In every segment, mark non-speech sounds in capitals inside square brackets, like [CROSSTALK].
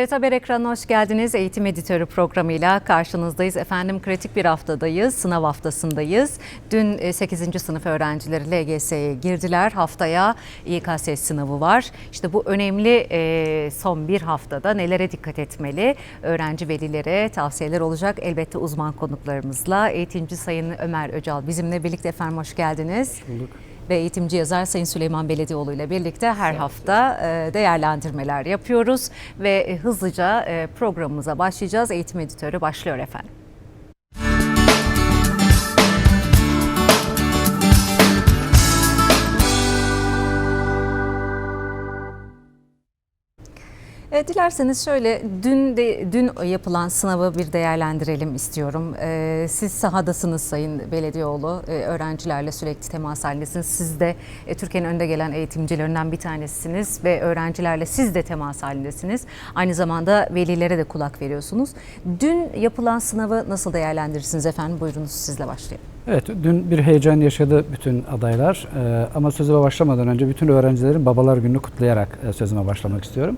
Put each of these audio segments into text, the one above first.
TRT Haber ekranına hoş geldiniz. Eğitim Editörü programıyla karşınızdayız. Efendim kritik bir haftadayız, sınav haftasındayız. Dün 8. sınıf öğrencileri LGS'ye girdiler. Haftaya İKS sınavı var. İşte bu önemli e, son bir haftada nelere dikkat etmeli? Öğrenci velilere tavsiyeler olacak. Elbette uzman konuklarımızla. Eğitimci Sayın Ömer Öcal bizimle birlikte efendim hoş geldiniz. bulduk. Ve eğitimci yazar Sayın Süleyman Beledioğlu ile birlikte her hafta e, değerlendirmeler yapıyoruz. Ve e, hızlıca e, programımıza başlayacağız. Eğitim editörü başlıyor efendim. E, dilerseniz şöyle dün de dün yapılan sınavı bir değerlendirelim istiyorum. E, siz sahadasınız Sayın Beledioğlu. E, öğrencilerle sürekli temas halindesiniz. Siz de e, Türkiye'nin önde gelen eğitimcilerinden bir tanesisiniz ve öğrencilerle siz de temas halindesiniz. Aynı zamanda velilere de kulak veriyorsunuz. Dün yapılan sınavı nasıl değerlendirirsiniz efendim? Buyurunuz sizle başlayalım. Evet, dün bir heyecan yaşadı bütün adaylar Ee, ama sözüme başlamadan önce bütün öğrencilerin babalar gününü kutlayarak e, sözüme başlamak istiyorum.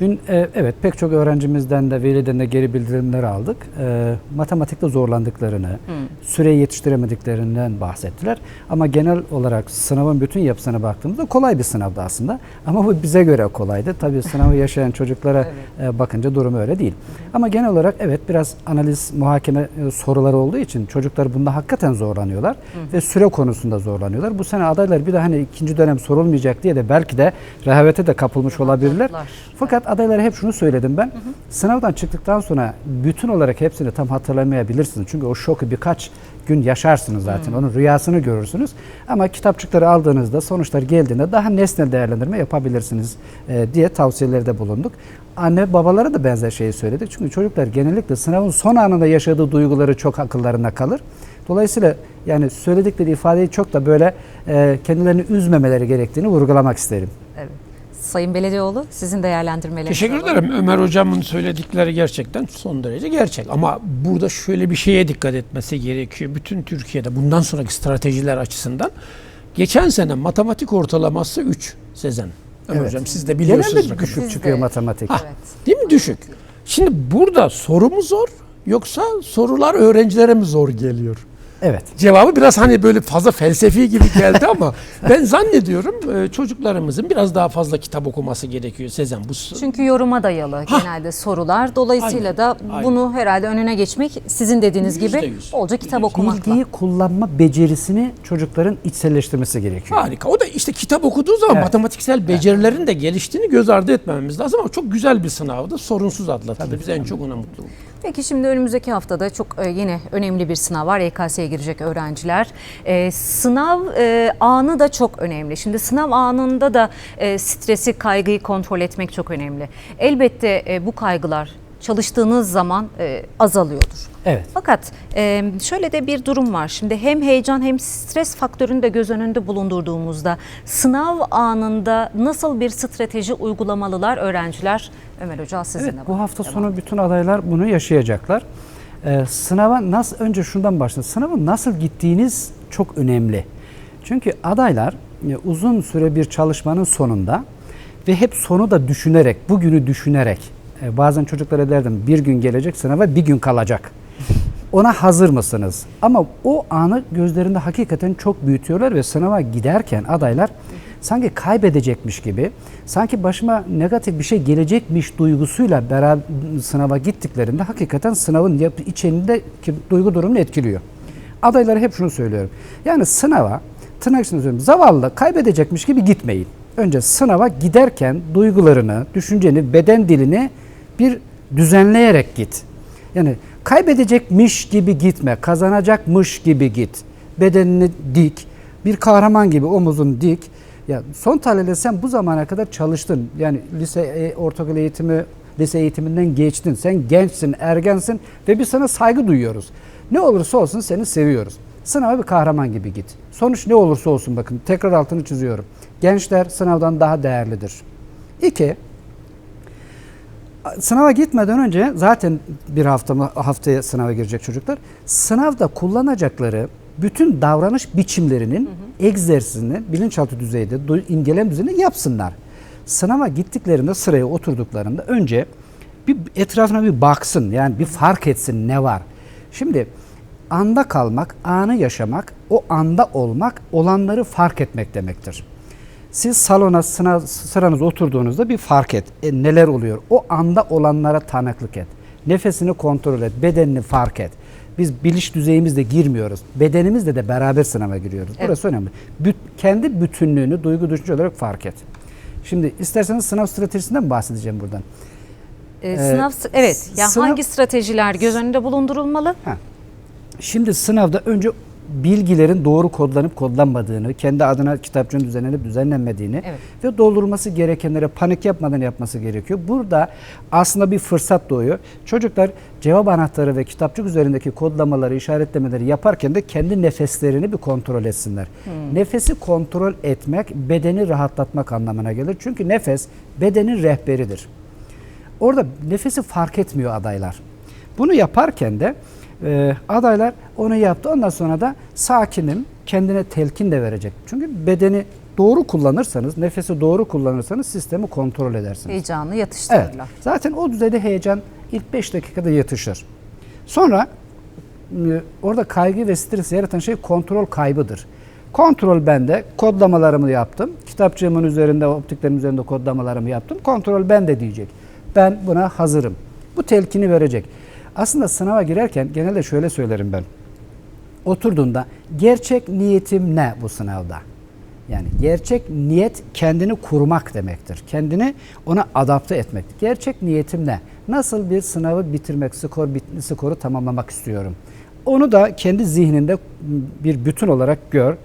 Dün e, evet pek çok öğrencimizden de veliden de geri bildirimler aldık. E, matematikte zorlandıklarını, süreyi yetiştiremediklerinden bahsettiler. Ama genel olarak sınavın bütün yapısına baktığımızda kolay bir sınavdı aslında. Ama bu bize göre kolaydı. Tabii sınavı yaşayan çocuklara [LAUGHS] e, bakınca durum öyle değil. Ama genel olarak evet biraz analiz, muhakeme e, soruları olduğu için çocuklar bunda hakikaten zorlanıyorlar ve süre konusunda zorlanıyorlar. Bu sene adaylar bir de hani ikinci dönem sorulmayacak diye de belki de rehavete de kapılmış olabilirler. Zorlar. Fakat adaylara hep şunu söyledim ben. Sınavdan çıktıktan sonra bütün olarak hepsini tam hatırlamayabilirsiniz. Çünkü o şoku birkaç gün yaşarsınız zaten. Onun rüyasını görürsünüz. Ama kitapçıkları aldığınızda sonuçlar geldiğinde daha nesnel değerlendirme yapabilirsiniz e, diye tavsiyelerde bulunduk. Anne babalara da benzer şeyi söyledik. Çünkü çocuklar genellikle sınavın son anında yaşadığı duyguları çok akıllarında kalır. Dolayısıyla yani söyledikleri ifadeyi çok da böyle e, kendilerini üzmemeleri gerektiğini vurgulamak isterim. Sayın Beledioğlu sizin değerlendirmelerinizi Teşekkür alalım. ederim. Ömer hocamın söyledikleri gerçekten son derece gerçek. Ama burada şöyle bir şeye dikkat etmesi gerekiyor. Bütün Türkiye'de bundan sonraki stratejiler açısından. Geçen sene matematik ortalaması 3 Sezen. Ömer Evet. hocam siz de biliyorsunuz. Genelde düşük Siz çıkıyor de- matematik. Ha, Evet. Değil mi düşük? Şimdi burada soru mu zor yoksa sorular öğrencilere mi zor geliyor? Evet. Cevabı biraz hani böyle fazla felsefi gibi geldi [LAUGHS] ama ben zannediyorum e, çocuklarımızın biraz daha fazla kitap okuması gerekiyor Sezen. Bu Çünkü yoruma dayalı genelde sorular. Dolayısıyla Aynen, da aynen. bunu herhalde önüne geçmek sizin dediğiniz Yüzde gibi yüz, bolca kitap yüz. okumakla. Bilgiyi kullanma becerisini çocukların içselleştirmesi gerekiyor. Harika. O da işte kitap okuduğu zaman Evet. matematiksel becerilerin de geliştiğini göz ardı etmememiz lazım ama çok güzel bir sınavdı. Sorunsuz atlatıldı. Biz en çok ona mutlu olduk. Peki şimdi önümüzdeki haftada çok e, yine önemli bir sınav var. EKS'ye girecek öğrenciler. E, sınav e, anı da çok önemli. Şimdi sınav anında da e, stresi, kaygıyı kontrol etmek çok önemli. Elbette e, bu kaygılar çalıştığınız zaman e, azalıyordur. Evet. Fakat e, şöyle de bir durum var. Şimdi hem heyecan hem stres faktörünü de göz önünde bulundurduğumuzda sınav anında nasıl bir strateji uygulamalılar öğrenciler? Ömer Hoca sizinle. Evet, bu hafta sonu bütün adaylar bunu yaşayacaklar. Ee, sınava nasıl önce şundan başlayalım. Sınavın nasıl gittiğiniz çok önemli. Çünkü adaylar e, uzun süre bir çalışmanın sonunda ve hep sonu da düşünerek, bugünü düşünerek e, bazen çocuklara derdim bir gün gelecek sınava bir gün kalacak. Ona hazır mısınız? Ama o anı gözlerinde hakikaten çok büyütüyorlar ve sınava giderken adaylar sanki kaybedecekmiş gibi, sanki başıma negatif bir şey gelecekmiş duygusuyla beraber sınava gittiklerinde hakikaten sınavın içindeki duygu durumunu etkiliyor. Adaylara hep şunu söylüyorum. Yani sınava tırnak içinde söylüyorum zavallı kaybedecekmiş gibi gitmeyin. Önce sınava giderken duygularını, düşünceni, beden dilini bir düzenleyerek git. Yani kaybedecekmiş gibi gitme, kazanacakmış gibi git. Bedenini dik, bir kahraman gibi omuzun dik. Ya son tahlilde sen bu zamana kadar çalıştın. Yani lise, e, ortaokul eğitimi, lise eğitiminden geçtin. Sen gençsin, ergensin ve biz sana saygı duyuyoruz. Ne olursa olsun seni seviyoruz. Sınava bir kahraman gibi git. Sonuç ne olursa olsun bakın tekrar altını çiziyorum. Gençler sınavdan daha değerlidir. İki, sınava gitmeden önce zaten bir hafta haftaya sınava girecek çocuklar. Sınavda kullanacakları bütün davranış biçimlerinin egzersizini bilinçaltı düzeyde, imgelem düzeyinde yapsınlar. Sınava gittiklerinde sıraya oturduklarında önce bir etrafına bir baksın. Yani bir fark etsin ne var. Şimdi anda kalmak, anı yaşamak, o anda olmak, olanları fark etmek demektir. Siz salona sınav, sıranız oturduğunuzda bir fark et. E, neler oluyor? O anda olanlara tanıklık et. Nefesini kontrol et, bedenini fark et. Biz biliş düzeyimizde girmiyoruz. Bedenimizle de beraber sınava giriyoruz. Burası önemli. Büt- kendi bütünlüğünü duygu düşünce olarak fark et. Şimdi isterseniz sınav stratejisinden mi bahsedeceğim buradan? Ee, sınav evet. Ya sınav- hangi stratejiler göz önünde bulundurulmalı? Ha. Şimdi sınavda önce bilgilerin doğru kodlanıp kodlanmadığını, kendi adına kitapçığın düzenlenip düzenlenmediğini Evet. ve doldurulması gerekenlere panik yapmadan yapması gerekiyor. Burada aslında bir fırsat doğuyor. Çocuklar cevap anahtarı ve kitapçık üzerindeki kodlamaları, işaretlemeleri yaparken de kendi nefeslerini bir kontrol etsinler. Nefesi kontrol etmek bedeni rahatlatmak anlamına gelir. Çünkü nefes bedenin rehberidir. Orada nefesi fark etmiyor adaylar. Bunu yaparken de e, adaylar onu yaptı. Ondan sonra da sakinim, kendine telkin de verecek. Çünkü bedeni doğru kullanırsanız, nefesi doğru kullanırsanız sistemi kontrol edersiniz. Heyecanı Evet. yatıştırırlar. Zaten o düzeyde heyecan ilk 5 dakikada yatışır. Sonra e, orada kaygı ve stres yaratan şey kontrol kaybıdır. Kontrol bende. Kodlamalarımı yaptım. Kitapçığımın üzerinde, optiklerin üzerinde kodlamalarımı yaptım. Kontrol bende diyecek. Ben buna hazırım. Bu telkini verecek. Aslında sınava girerken genelde şöyle söylerim ben. Oturduğunda gerçek niyetim ne bu sınavda? Yani gerçek niyet kendini kurmak demektir. Kendini ona adapte etmek. Gerçek niyetim ne? Nasıl bir sınavı bitirmek, skor bit, skoru tamamlamak istiyorum. Onu da kendi zihninde bir bütün olarak gör,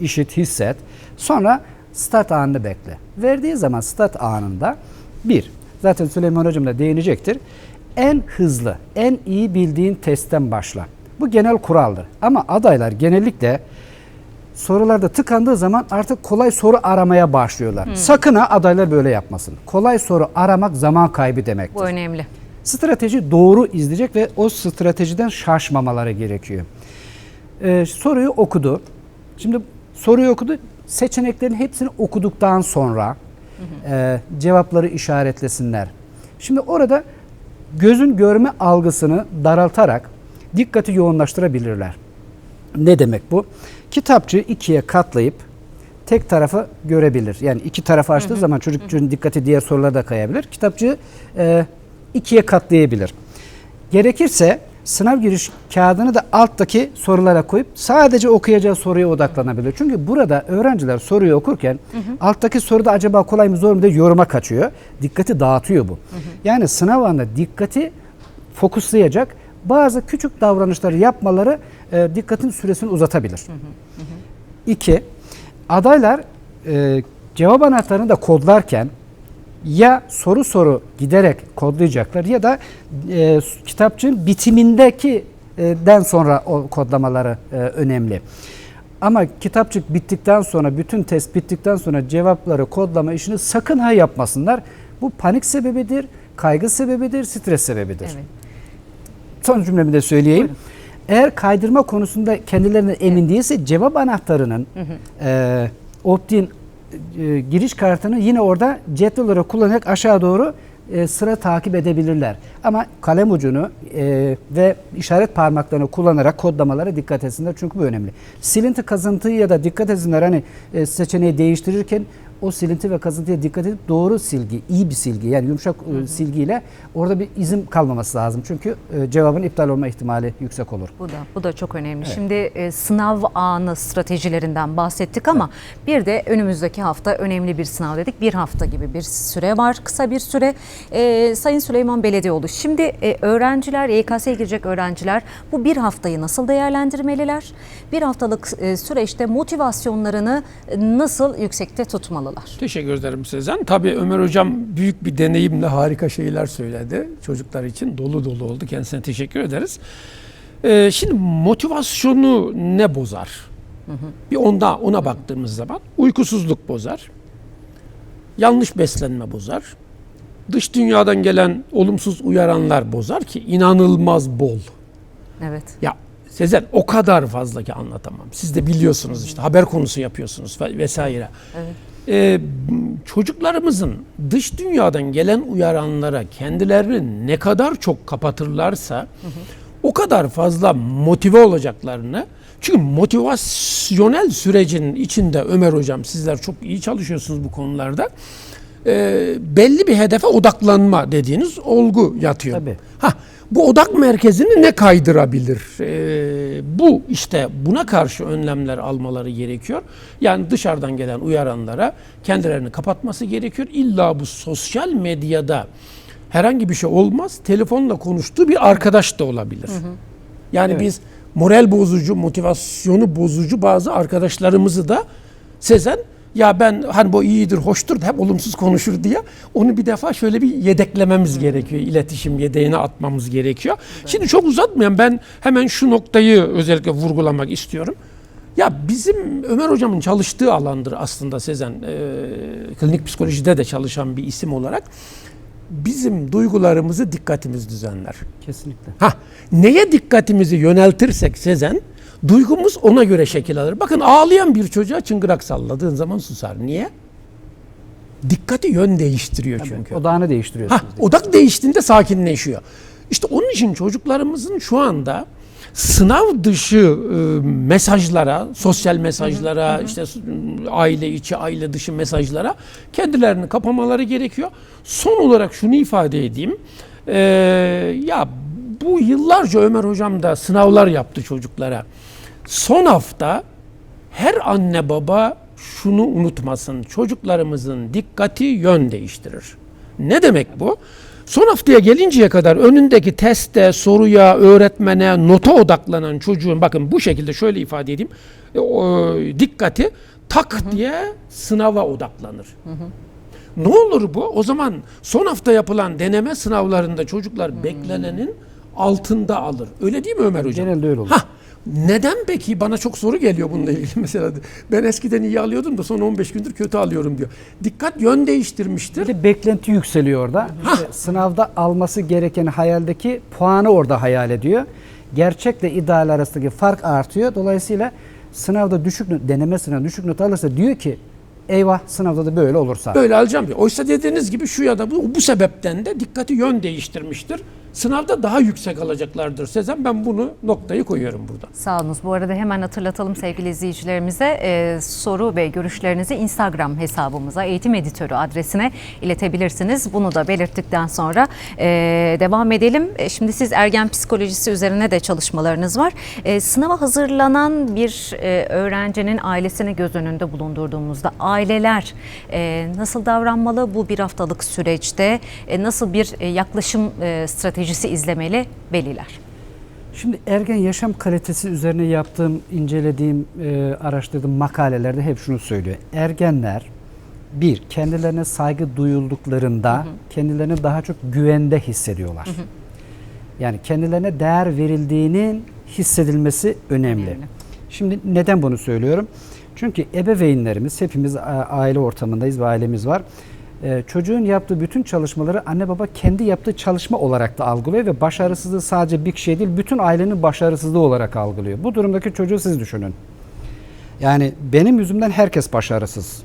işit, hisset. Sonra start anını bekle. Verdiği zaman start anında bir, zaten Süleyman Hocam da değinecektir. En hızlı, en iyi bildiğin testten başla. Bu genel kuraldır. Ama adaylar genellikle sorularda tıkandığı zaman artık kolay soru aramaya başlıyorlar. Sakın ha adaylar böyle yapmasın. Kolay soru aramak zaman kaybı demektir. Bu önemli. Strateji doğru izleyecek ve o stratejiden şaşmamaları gerekiyor. Ee, soruyu okudu. Şimdi soruyu okudu. Seçeneklerin hepsini okuduktan sonra e, cevapları işaretlesinler. Şimdi orada gözün görme algısını daraltarak dikkati yoğunlaştırabilirler. Ne demek bu? Kitapçığı ikiye katlayıp tek tarafı görebilir. Yani iki tarafı açtığı zaman çocukçunun dikkati diğer sorulara da kayabilir. Kitapçığı e, ikiye katlayabilir. Gerekirse sınav giriş kağıdını da alttaki sorulara koyup sadece okuyacağı soruya odaklanabilir. Çünkü burada öğrenciler soruyu okurken alttaki soruda acaba kolay mı zor mu diye yoruma kaçıyor. Dikkati dağıtıyor bu. Yani sınav anında dikkati fokuslayacak bazı küçük davranışları yapmaları e, dikkatin süresini uzatabilir. İki, adaylar e, cevap anahtarını da kodlarken ya soru soru giderek kodlayacaklar ya da e, kitapçığın bitimindeki e, den sonra o kodlamaları e, önemli. Ama kitapçık bittikten sonra, bütün test bittikten sonra cevapları kodlama işini sakın ha yapmasınlar. Bu panik sebebidir, kaygı sebebidir, stres sebebidir. Evet. Son cümlemi de söyleyeyim. Eğer kaydırma konusunda kendilerine emin değilse cevap anahtarının e, optin e, giriş kartını yine orada cetvel olarak kullanarak aşağı doğru e, sıra takip edebilirler. Ama kalem ucunu e, ve işaret parmaklarını kullanarak kodlamalara dikkat etsinler çünkü bu önemli. Silinti kazıntıyı ya da dikkat etsinler hani e, seçeneği değiştirirken o silinti ve kazıntıya dikkat edip doğru silgi, iyi bir silgi yani yumuşak e, silgiyle orada bir izim kalmaması lazım. Çünkü cevabın iptal olma ihtimali yüksek olur. Bu da bu da çok önemli. Şimdi e, sınav anı stratejilerinden bahsettik ama bir de önümüzdeki hafta önemli bir sınav dedik. Bir hafta gibi bir süre var, kısa bir süre. E, Sayın Süleyman Beledioğlu, şimdi e, öğrenciler, YKS'ye girecek öğrenciler bu bir haftayı nasıl değerlendirmeliler? Bir haftalık e, süreçte motivasyonlarını e, nasıl yüksekte tutmalılar? Teşekkür ederim Sezen. Tabii Ömer Hocam büyük bir deneyimle harika şeyler söyledi. Çocuklar için dolu dolu oldu. Kendisine teşekkür ederiz. Ee, şimdi motivasyonu ne bozar? Bir onda ona baktığımız zaman uykusuzluk bozar. Yanlış beslenme bozar. Dış dünyadan gelen olumsuz uyaranlar bozar ki inanılmaz bol. Evet. Ya Sezen o kadar fazla ki anlatamam. Siz de biliyorsunuz işte haber konusu yapıyorsunuz ve- vesaire. Ee, çocuklarımızın dış dünyadan gelen uyaranlara kendilerini ne kadar çok kapatırlarsa o kadar fazla motive olacaklarını çünkü motivasyonel sürecin içinde Ömer hocam sizler çok iyi çalışıyorsunuz bu konularda. Ee, belli bir hedefe odaklanma dediğiniz olgu yatıyor. Tabii. Ha, bu odak merkezini ne kaydırabilir? Ee, bu işte buna karşı önlemler almaları gerekiyor. Yani dışarıdan gelen uyaranlara kendilerini kapatması gerekiyor. İlla bu sosyal medyada herhangi bir şey olmaz. Telefonla konuştuğu bir arkadaş da olabilir. Yani Evet. biz moral bozucu, motivasyonu bozucu bazı arkadaşlarımızı da Sezen ya ben hani bu iyidir, hoştur hep olumsuz konuşur diye onu bir defa şöyle bir yedeklememiz gerekiyor. İletişim yedeğine atmamız gerekiyor. Şimdi çok uzatmayan ben hemen şu noktayı özellikle vurgulamak istiyorum. Ya bizim Ömer hocamın çalıştığı alandır aslında Sezen. Ee, klinik psikolojide de çalışan bir isim olarak bizim duygularımızı dikkatimiz düzenler. Kesinlikle. Ha, neye dikkatimizi yöneltirsek Sezen, duygumuz ona göre şekil alır. Bakın ağlayan bir çocuğa çıngırak salladığın zaman susar. Niye? Dikkati yön değiştiriyor çünkü. Odağını Ha, değiştiriyorsunuz. odak değiştiğinde sakinleşiyor. İşte onun için çocuklarımızın şu anda sınav dışı e, mesajlara, sosyal mesajlara, işte s- aile içi, aile dışı mesajlara kendilerini kapamaları gerekiyor. Son olarak şunu ifade edeyim. E, ya bu yıllarca Ömer hocam da sınavlar yaptı çocuklara. Son hafta her anne baba şunu unutmasın. Çocuklarımızın dikkati yön değiştirir. Ne demek bu? Son haftaya gelinceye kadar önündeki teste, soruya, öğretmene, nota odaklanan çocuğun bakın bu şekilde şöyle ifade edeyim. e, o, dikkati tak diye sınava odaklanır. Ne olur bu? O zaman son hafta yapılan deneme sınavlarında çocuklar beklenenin altında alır. Öyle değil mi Ömer hocam? Genelde öyle olur. Ha, neden peki? Bana çok soru geliyor bununla ilgili [LAUGHS] mesela. Ben eskiden iyi alıyordum da son 15 gündür kötü alıyorum diyor. Dikkat yön değiştirmiştir. Bir de beklenti yükseliyor orada. İşte sınavda alması gereken hayaldeki puanı orada hayal ediyor. Gerçekle ideal arasındaki fark artıyor. Dolayısıyla sınavda düşük not, deneme sınavında düşük not alırsa diyor ki eyvah sınavda da böyle olursa. Böyle alacağım diyor. Oysa dediğiniz gibi şu ya da bu, bu sebepten de dikkati yön değiştirmiştir. Sınavda daha yüksek alacaklardır Sezen. Ben bunu noktayı koyuyorum burada. Sağ. Bu arada hemen hatırlatalım sevgili izleyicilerimize e, soru ve görüşlerinizi Instagram hesabımıza eğitim editörü adresine iletebilirsiniz. Bunu da belirttikten sonra e, devam edelim. E, Şimdi siz ergen psikolojisi üzerine de çalışmalarınız var. E, sınava hazırlanan bir e, öğrencinin ailesini göz önünde bulundurduğumuzda aileler e, nasıl davranmalı bu bir haftalık süreçte? E, nasıl bir e, yaklaşım e, stratejisi izlemeli veliler? Şimdi ergen yaşam kalitesi üzerine yaptığım, incelediğim, e, araştırdığım makalelerde hep şunu söylüyor. Ergenler bir, kendilerine saygı duyulduklarında kendilerini daha çok güvende hissediyorlar. Yani kendilerine değer verildiğinin hissedilmesi önemli. Önemli. Şimdi neden bunu söylüyorum? Çünkü ebeveynlerimiz, hepimiz aile ortamındayız ve ailemiz var. Ee, çocuğun yaptığı bütün çalışmaları anne baba kendi yaptığı çalışma olarak da algılıyor ve başarısızlığı sadece bir kişiye değil bütün ailenin başarısızlığı olarak algılıyor. Bu durumdaki çocuğu siz düşünün. Yani benim yüzümden herkes başarısız.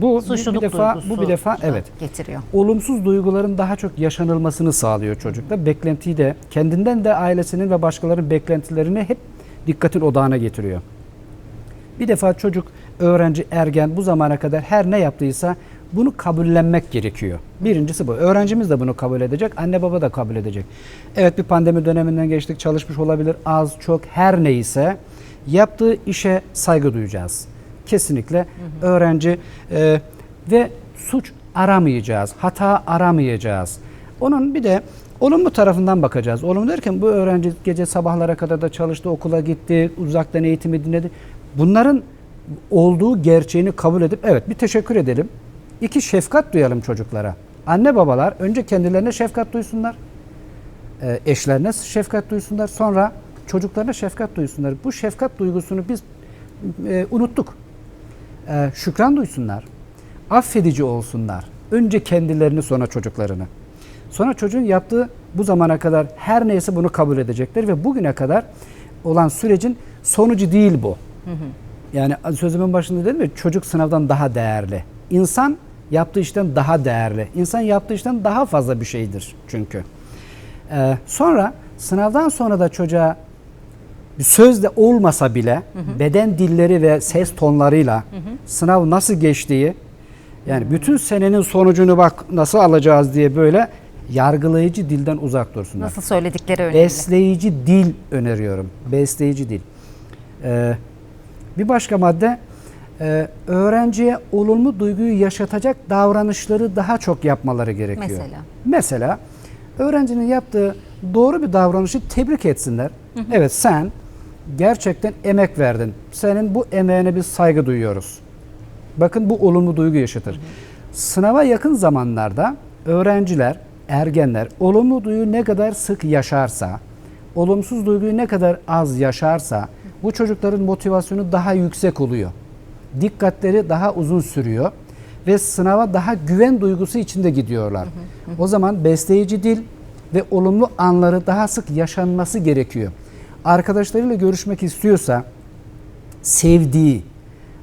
Bu bir- Suçluluk bir defa bu bir defa evet getiriyor. olumsuz duyguların daha çok yaşanılmasını sağlıyor çocukta. Beklentiyi de kendinden de ailesinin ve başkalarının beklentilerini hep dikkatin odağına getiriyor. Bir defa çocuk, öğrenci, ergen bu zamana kadar her ne yaptıysa bunu kabullenmek gerekiyor. Birincisi bu. Öğrencimiz de bunu kabul edecek, anne baba da kabul edecek. Evet bir pandemi döneminden geçtik, çalışmış olabilir, az çok her neyse yaptığı işe saygı duyacağız. Kesinlikle öğrenci e, ve suç aramayacağız, hata aramayacağız. Onun bir de olumlu tarafından bakacağız. Olumlu derken bu öğrenci gece sabahlara kadar da çalıştı, okula gitti, uzaktan eğitimi dinledi. Bunların olduğu gerçeğini kabul edip evet bir teşekkür edelim. İki şefkat duyalım çocuklara. Anne babalar önce kendilerine şefkat duysunlar. E, eşlerine şefkat duysunlar. Sonra çocuklarına şefkat duysunlar. Bu şefkat duygusunu biz e, unuttuk. E, şükran duysunlar. Affedici olsunlar. Önce kendilerini sonra çocuklarını. Sonra çocuğun yaptığı bu zamana kadar her neyse bunu kabul edecekler ve bugüne kadar olan sürecin sonucu değil bu. Yani sözümün başında dedim ya çocuk sınavdan daha değerli. İnsan yaptığı işten daha değerli. İnsan yaptığı işten daha fazla bir şeydir çünkü. Ee, sonra sınavdan sonra da çocuğa bir sözde olmasa bile beden dilleri ve ses tonlarıyla sınav nasıl geçtiği yani bütün senenin sonucunu bak nasıl alacağız diye böyle yargılayıcı dilden uzak dursunlar. Nasıl söyledikleri önemli. Besleyici dil öneriyorum. Besleyici dil. Ee, bir başka madde e, öğrenciye olumlu duyguyu yaşatacak davranışları daha çok yapmaları gerekiyor. Mesela? Mesela öğrencinin yaptığı doğru bir davranışı tebrik etsinler. Evet sen gerçekten emek verdin. Senin bu emeğine biz saygı duyuyoruz. Bakın bu olumlu duygu yaşatır. Sınava yakın zamanlarda öğrenciler, ergenler olumlu duyguyu ne kadar sık yaşarsa, olumsuz duyguyu ne kadar az yaşarsa bu çocukların motivasyonu daha yüksek oluyor. Dikkatleri daha uzun sürüyor ve sınava daha güven duygusu içinde gidiyorlar. O zaman besleyici dil ve olumlu anları daha sık yaşanması gerekiyor. Arkadaşlarıyla görüşmek istiyorsa sevdiği,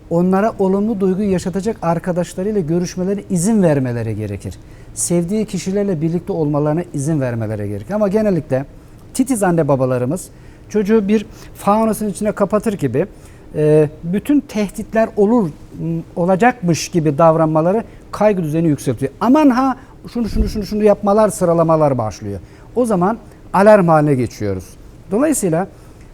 onlara olumlu duyguyu yaşatacak arkadaşlarıyla görüşmelerine izin vermeleri gerekir. Sevdiği kişilerle birlikte olmalarına izin vermeleri gerekir. Ama genellikle titiz anne babalarımız çocuğu bir faunusun içine kapatır gibi e, bütün tehditler olur olacakmış gibi davranmaları kaygı düzeyini yükseltiyor. Aman ha şunu şunu şunu şunu yapmalar sıralamalar başlıyor. O zaman alarm haline geçiyoruz. Dolayısıyla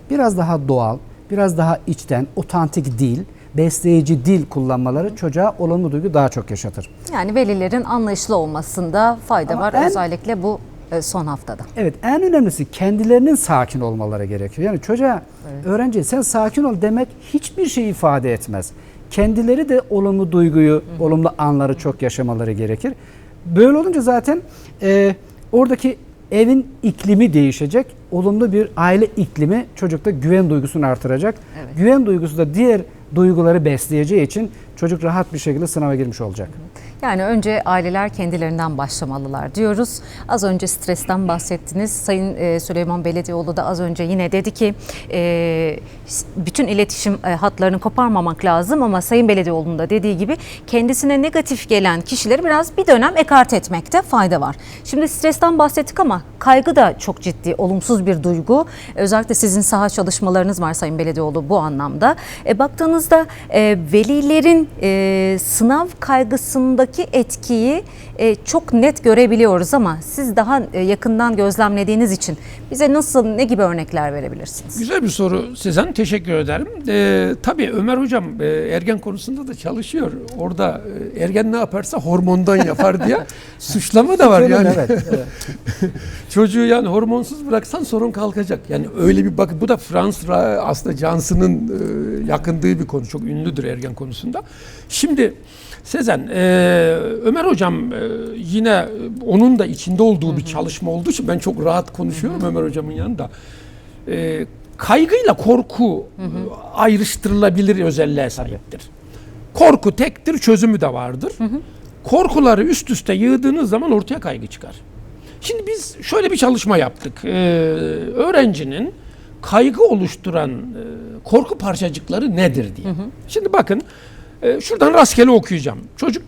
biraz daha doğal, biraz daha içten, otantik dil, besleyici dil kullanmaları çocuğa olumlu duygu daha çok yaşatır. Yani velilerin anlayışlı olmasında fayda Ama var en- özellikle bu son haftada. Evet en önemlisi kendilerinin sakin olmaları gerekiyor. Yani çocuğa öğrenci sen sakin ol demek hiçbir şey ifade etmez. Kendileri de olumlu duyguyu, olumlu anları çok yaşamaları gerekir. Böyle olunca zaten e, oradaki evin iklimi değişecek. Olumlu bir aile iklimi çocukta güven duygusunu artıracak. Evet. Güven duygusu da diğer duyguları besleyeceği için çocuk rahat bir şekilde sınava girmiş olacak. Yani önce aileler kendilerinden başlamalılar diyoruz. Az önce stresten bahsettiniz. Sayın e, Süleyman Beledioğlu da az önce yine dedi ki e, bütün iletişim e, hatlarını koparmamak lazım ama Sayın Beledioğlu'nun da dediği gibi kendisine negatif gelen kişileri biraz bir dönem ekart etmekte fayda var. Şimdi stresten bahsettik ama kaygı da çok ciddi, olumsuz bir duygu. Özellikle sizin saha çalışmalarınız var Sayın Beledioğlu bu anlamda. E, baktığınızda e, velilerin e, sınav kaygısındaki etkiyi e, çok net görebiliyoruz ama siz daha e, yakından gözlemlediğiniz için bize nasıl ne gibi örnekler verebilirsiniz? Güzel bir soru Sezen. Teşekkür ederim. Ee, tabii Ömer Hocam e, ergen konusunda da çalışıyor. Orada e, ergen ne yaparsa hormondan yapar diye [LAUGHS] suçlama da var yani. Evet, evet. [LAUGHS] Çocuğu yani hormonsuz bıraksan sorun kalkacak. Yani öyle bir bak bu da Frans Ra- aslında Johnson'ın e, yakındığı bir konu. Çok ünlüdür ergen konusunda. Şimdi Sezen, e, Ömer Hocam e, yine e, onun da içinde olduğu bir çalışma olduğu için ben çok rahat konuşuyorum Ömer Hocam'ın yanında. E, kaygıyla korku e, ayrıştırılabilir özelliğe sahiptir. Korku tektir, çözümü de vardır. Korkuları üst üste yığdığınız zaman ortaya kaygı çıkar. Şimdi biz şöyle bir çalışma yaptık. Ee, öğrencinin kaygı oluşturan e, korku parçacıkları nedir diye. Şimdi bakın e, şuradan rastgele okuyacağım. Çocuk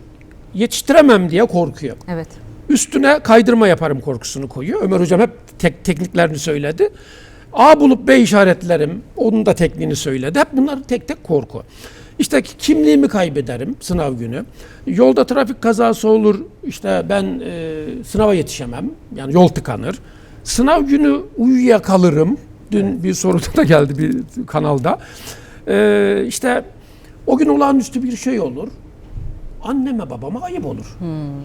yetiştiremem diye korkuyor. Evet. Üstüne kaydırma yaparım korkusunu koyuyor. Ömer hocam hep tek, tekniklerini söyledi. A bulup B işaretlerim. Onun da tekniğini söyledi. Hep bunlar tek tek korku. İşte kimliğimi kaybederim sınav günü. Yolda trafik kazası olur. İşte ben e, sınava yetişemem. Yani yol tıkanır. Sınav günü uyuyakalırım. Dün bir soruda [LAUGHS] da geldi bir kanalda. E, işte o gün olağanüstü bir şey olur anneme babama ayıp olur.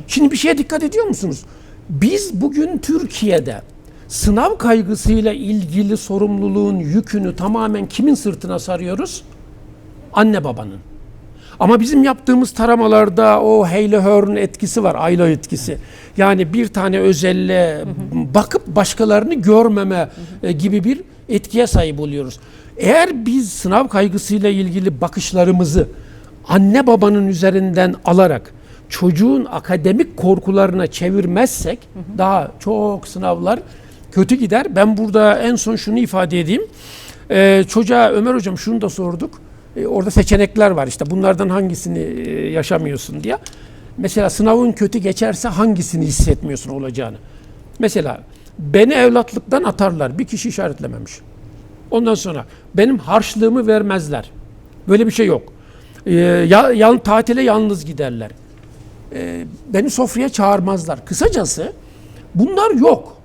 Şimdi bir şeye dikkat ediyor musunuz? Biz bugün Türkiye'de sınav kaygısıyla ilgili sorumluluğun yükünü tamamen kimin sırtına sarıyoruz? Anne babanın. Ama bizim yaptığımız taramalarda o Hayley Hearn etkisi var, Ayla etkisi. Yani bir tane özelle bakıp başkalarını görmeme e, gibi bir etkiye sahip oluyoruz. Eğer biz sınav kaygısıyla ilgili bakışlarımızı anne babanın üzerinden alarak çocuğun akademik korkularına çevirmezsek daha çok sınavlar kötü gider. Ben burada en son şunu ifade edeyim. Ee, çocuğa Ömer hocam şunu da sorduk. Ee, orada seçenekler var işte bunlardan hangisini e, yaşamıyorsun diye. Mesela sınavın kötü geçerse hangisini hissetmiyorsun olacağını. Mesela beni evlatlıktan atarlar. Bir kişi işaretlememiş. Ondan sonra benim harçlığımı vermezler. Böyle bir şey yok. Ee, ya, yan, tatile yalnız giderler. Ee, beni sofraya çağırmazlar. Kısacası bunlar yok.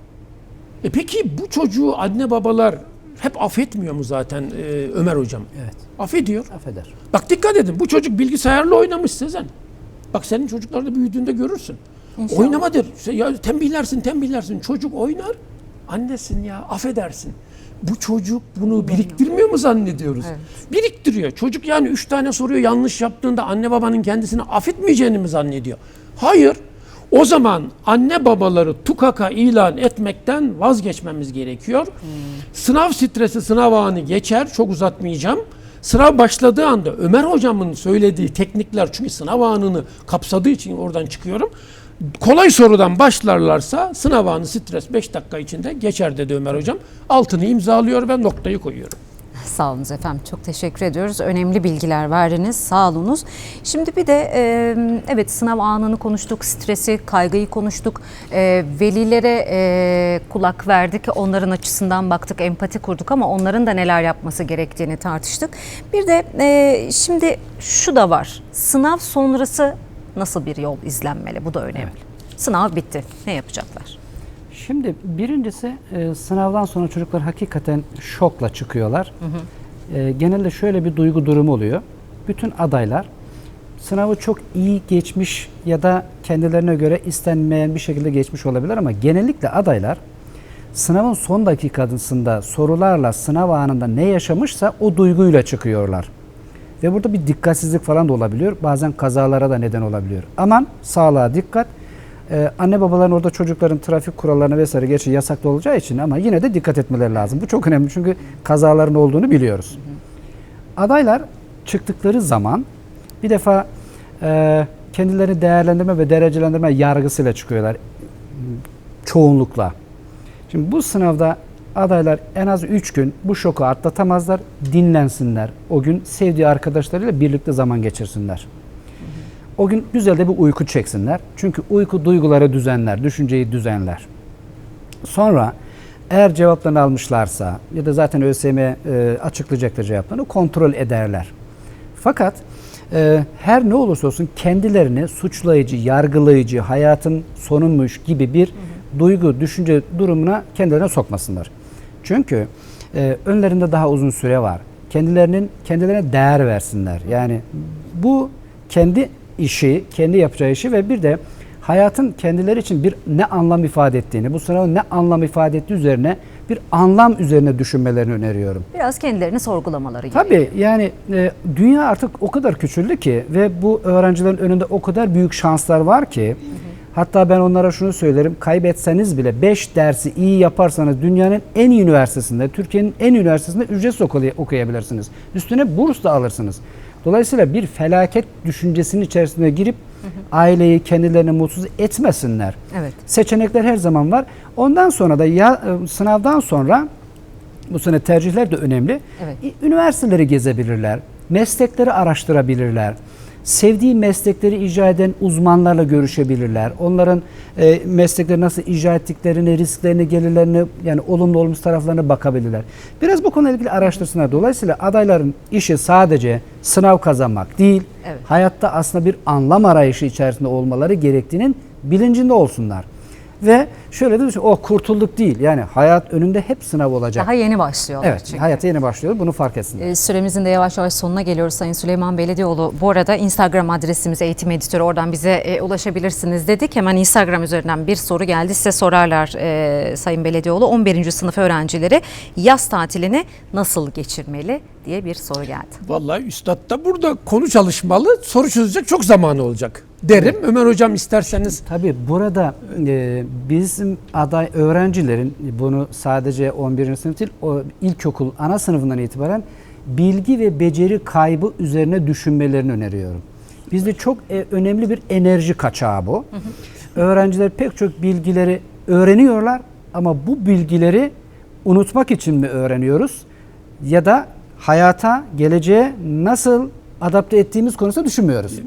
E peki bu çocuğu anne babalar hep affetmiyor mu zaten e, Ömer hocam? Evet. Affediyor. Affeder. Bak dikkat edin bu çocuk bilgisayarla oynamış Sezen. Bak senin çocuklar da büyüdüğünde görürsün. İnşallah. Oynamadır. Ya tembihlersin tembihlersin. Çocuk oynar. Annesin ya affedersin. Bu çocuk bunu biriktirmiyor mu zannediyoruz? Evet. Biriktiriyor. Çocuk yani üç tane soruyu yanlış yaptığında anne babanın kendisini affetmeyeceğini mi zannediyor? Hayır. O zaman anne babaları tukaka ilan etmekten vazgeçmemiz gerekiyor. Sınav stresi sınav anı geçer. Çok uzatmayacağım. Sınav başladığı anda Ömer hocamın söylediği teknikler çünkü sınav anını kapsadığı için oradan çıkıyorum. Kolay sorudan başlarlarsa sınav anı stres 5 dakika içinde geçer dedi Ömer hocam. Altını imzalıyor ve noktayı koyuyorum. Sağ olunuz efendim. Çok teşekkür ediyoruz. Önemli bilgiler verdiniz. Sağ olunuz. Şimdi bir de evet sınav anını konuştuk, stresi, kaygıyı konuştuk. Velilere kulak verdik. Onların açısından baktık, empati kurduk ama onların da neler yapması gerektiğini tartıştık. Bir de şimdi şu da var. Sınav sonrası nasıl bir yol izlenmeli? Bu da önemli. Sınav bitti. Ne yapacaklar? Şimdi birincisi e, sınavdan sonra çocuklar hakikaten şokla çıkıyorlar. E, genelde şöyle bir duygu durumu oluyor. Bütün adaylar sınavı çok iyi geçmiş ya da kendilerine göre istenmeyen bir şekilde geçmiş olabilir ama genellikle adaylar sınavın son dakikasında sorularla sınav anında ne yaşamışsa o duyguyla çıkıyorlar. Ve burada bir dikkatsizlik falan da olabiliyor. Bazen kazalara da neden olabiliyor. Aman sağlığa dikkat. Ee, anne babaların orada çocukların trafik kurallarına vesaire gerçi yasaklı olacağı için ama yine de dikkat etmeleri lazım. Bu çok önemli çünkü kazaların olduğunu biliyoruz. Adaylar çıktıkları zaman bir defa e, kendilerini değerlendirme ve derecelendirme yargısıyla çıkıyorlar. Çoğunlukla. Şimdi bu sınavda adaylar en az 3 gün bu şoku atlatamazlar, dinlensinler. O gün sevdiği arkadaşlarıyla birlikte zaman geçirsinler. O gün güzel de bir uyku çeksinler. Çünkü uyku duyguları düzenler, düşünceyi düzenler. Sonra eğer cevaplarını almışlarsa ya da zaten ÖSYM e, açıklayacaktır cevaplarını kontrol ederler. Fakat e, her ne olursa olsun kendilerini suçlayıcı, yargılayıcı, hayatın sonunmuş gibi bir duygu, düşünce durumuna kendilerine sokmasınlar. Çünkü e, önlerinde daha uzun süre var. Kendilerinin kendilerine değer versinler. Yani bu kendi işi, kendi yapacağı işi ve bir de hayatın kendileri için bir ne anlam ifade ettiğini, bu sınavın ne anlam ifade ettiği üzerine bir anlam üzerine düşünmelerini öneriyorum. Biraz kendilerini sorgulamaları gerekiyor. Tabii yani e, dünya artık o kadar küçüldü ki ve bu öğrencilerin önünde o kadar büyük şanslar var ki hatta ben onlara şunu söylerim kaybetseniz bile 5 dersi iyi yaparsanız dünyanın en iyi üniversitesinde, Türkiye'nin en iyi üniversitesinde ücretsiz okuy- okuyabilirsiniz. Üstüne burs da alırsınız. Dolayısıyla bir felaket düşüncesinin içerisine girip aileyi kendilerini mutsuz etmesinler. Evet. Seçenekler her zaman var. Ondan sonra da ya e, sınavdan sonra bu sene tercihler de önemli. Evet. Üniversiteleri gezebilirler, meslekleri araştırabilirler. Sevdiği meslekleri icra eden uzmanlarla görüşebilirler. Onların e, meslekleri nasıl icra ettiklerini, risklerini, gelirlerini yani olumlu olumsuz taraflarına bakabilirler. Biraz bu konuyla ilgili araştırsınlar. Dolayısıyla adayların işi sadece sınav kazanmak değil, Evet. hayatta aslında bir anlam arayışı içerisinde olmaları gerektiğinin bilincinde olsunlar. Ve şöyle de düşün, o kurtulduk değil. Yani hayat önünde hep sınav olacak. Daha yeni başlıyorlar evet, çünkü. hayata yeni başlıyor. Bunu fark etsinler. E, Süremizin de yavaş yavaş sonuna geliyoruz Sayın Süleyman Beledioğlu. Bu arada Instagram adresimiz eğitim editörü oradan bize e, ulaşabilirsiniz dedik. Hemen Instagram üzerinden bir soru geldi. Size sorarlar e, Sayın Beledioğlu. 11. sınıf öğrencileri yaz tatilini nasıl geçirmeli diye bir soru geldi. Vallahi üstad da burada konu çalışmalı, soru çözecek çok zamanı olacak derim. Ömer hocam isterseniz Tabii burada e, bizim aday öğrencilerin bunu sadece 11. sınıf değil, o ilkokul ana sınıfından itibaren bilgi ve beceri kaybı üzerine düşünmelerini öneriyorum. Bizde çok e, önemli bir enerji kaçağı bu. Öğrenciler pek çok bilgileri öğreniyorlar ama bu bilgileri unutmak için mi öğreniyoruz? ya da hayata, geleceğe nasıl adapte ettiğimiz konusunda düşünmüyoruz.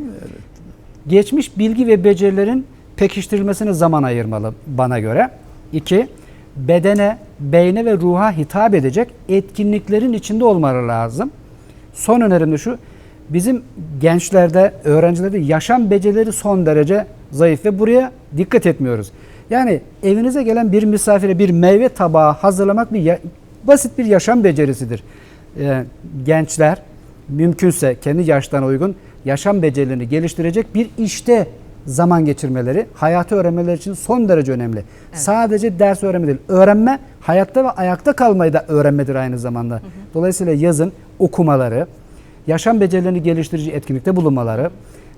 Geçmiş bilgi ve becerilerin pekiştirilmesine zaman ayırmalı bana göre. İki, bedene, beyne ve ruha hitap edecek etkinliklerin içinde olmaları lazım. Son önerim de şu, bizim gençlerde, öğrencilerde yaşam becerileri son derece zayıf ve buraya dikkat etmiyoruz. Yani evinize gelen bir misafire bir meyve tabağı hazırlamak bir basit bir yaşam becerisidir. Ee, gençler mümkünse kendi yaşlarına uygun yaşam becerilerini geliştirecek bir işte zaman geçirmeleri, hayatı öğrenmeleri için son derece önemli. Sadece ders öğrenme değil, öğrenme hayatta ve ayakta kalmayı da öğrenmedir aynı zamanda. Dolayısıyla yazın okumaları, yaşam becerilerini geliştirici etkinlikte bulunmaları,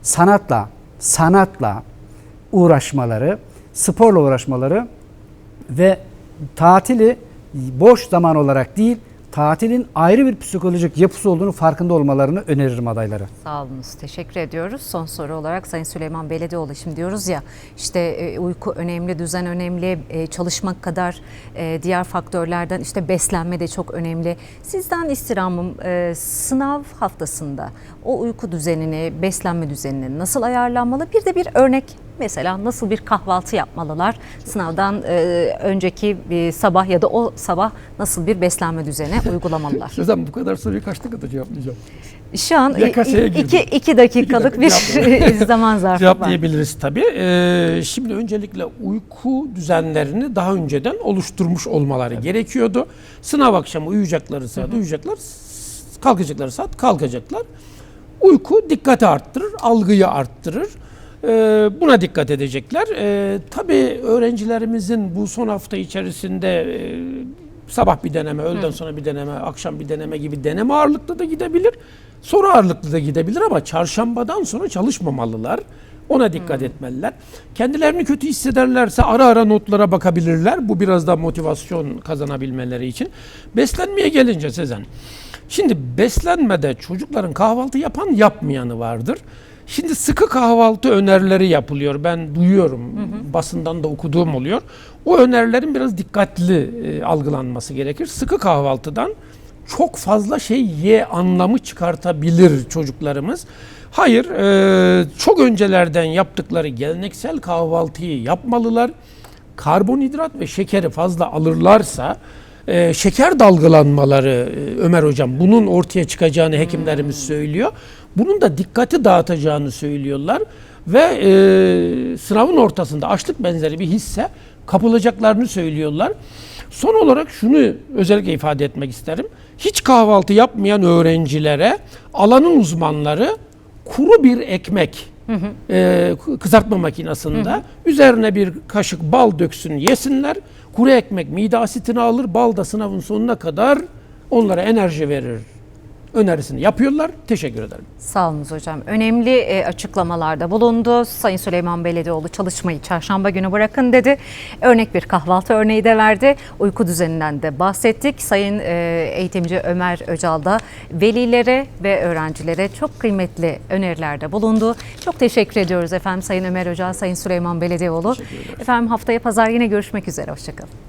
sanatla, sanatla uğraşmaları, sporla uğraşmaları ve tatili boş zaman olarak değil, tatilin ayrı bir psikolojik yapısı olduğunu farkında olmalarını öneririm adaylara. Sağ. Teşekkür ediyoruz. Son soru olarak Sayın Süleyman Beledioğlu şimdi diyoruz ya işte e, uyku önemli, düzen önemli, e, çalışmak kadar e, diğer faktörlerden işte beslenme de çok önemli. Sizden istirhamım sınav haftasında o uyku düzenini, beslenme düzenini nasıl ayarlanmalı? Bir de bir örnek mesela nasıl bir kahvaltı yapmalılar? Sınavdan e, önceki bir sabah ya da o sabah nasıl bir beslenme düzeni [LAUGHS] uygulamalılar? Sözüm bu kadar soruyu kaç dakikada cevaplayacağım? Şu an iki, iki dakikalık İki bir [LAUGHS] zaman zarfı var. Cevaplayabiliriz tabii. Ee, şimdi öncelikle uyku düzenlerini daha önceden oluşturmuş olmaları gerekiyordu. Sınav akşamı uyuyacakları saat uyuyacaklar, kalkacakları saat kalkacaklar. Uyku dikkati arttırır, algıyı arttırır. Ee, buna dikkat edecekler. Ee, tabii öğrencilerimizin bu son hafta içerisinde e, sabah bir deneme, öğleden sonra bir deneme, akşam bir deneme gibi deneme ağırlıklı da gidebilir. Soru ağırlıklı da gidebilir ama çarşambadan sonra çalışmamalılar. Ona dikkat etmeliler. Kendilerini kötü hissederlerse ara ara notlara bakabilirler. Bu biraz da motivasyon kazanabilmeleri için. Beslenmeye gelince Sezen. Şimdi beslenmede çocukların kahvaltı yapan yapmayanı vardır. Şimdi sıkı kahvaltı önerileri yapılıyor. Ben duyuyorum. Basından da okuduğum oluyor. O önerilerin biraz dikkatli e, algılanması gerekir. Sıkı kahvaltıdan çok fazla şey ye anlamı çıkartabilir çocuklarımız. Hayır, e, çok öncelerden yaptıkları geleneksel kahvaltıyı yapmalılar. Karbonhidrat ve şekeri fazla alırlarsa e, şeker dalgalanmaları e, Ömer hocam bunun ortaya çıkacağını hekimlerimiz söylüyor. Bunun da dikkati dağıtacağını söylüyorlar ve e, sınavın ortasında açlık benzeri bir hisse kapılacaklarını söylüyorlar. Son olarak şunu özellikle ifade etmek isterim. Hiç kahvaltı yapmayan öğrencilere alanın uzmanları kuru bir ekmek e, kızartma makinesinde üzerine bir kaşık bal döksün yesinler. Kuru ekmek mide asitini alır, bal da sınavın sonuna kadar onlara enerji verir. Önerisini yapıyorlar. Teşekkür ederim. Sağ olunuz hocam. Önemli e, açıklamalarda bulundu. Sayın Süleyman Beledioğlu çalışmayı çarşamba günü bırakın dedi. Örnek bir kahvaltı örneği de verdi. Uyku düzeninden de bahsettik. Sayın e, eğitimci Ömer Öcal da velilere ve öğrencilere çok kıymetli önerilerde bulundu. Çok teşekkür ediyoruz efendim Sayın Ömer Öcal, Sayın Süleyman Beledioğlu. Efendim haftaya pazar yine görüşmek üzere. Hoşçakalın.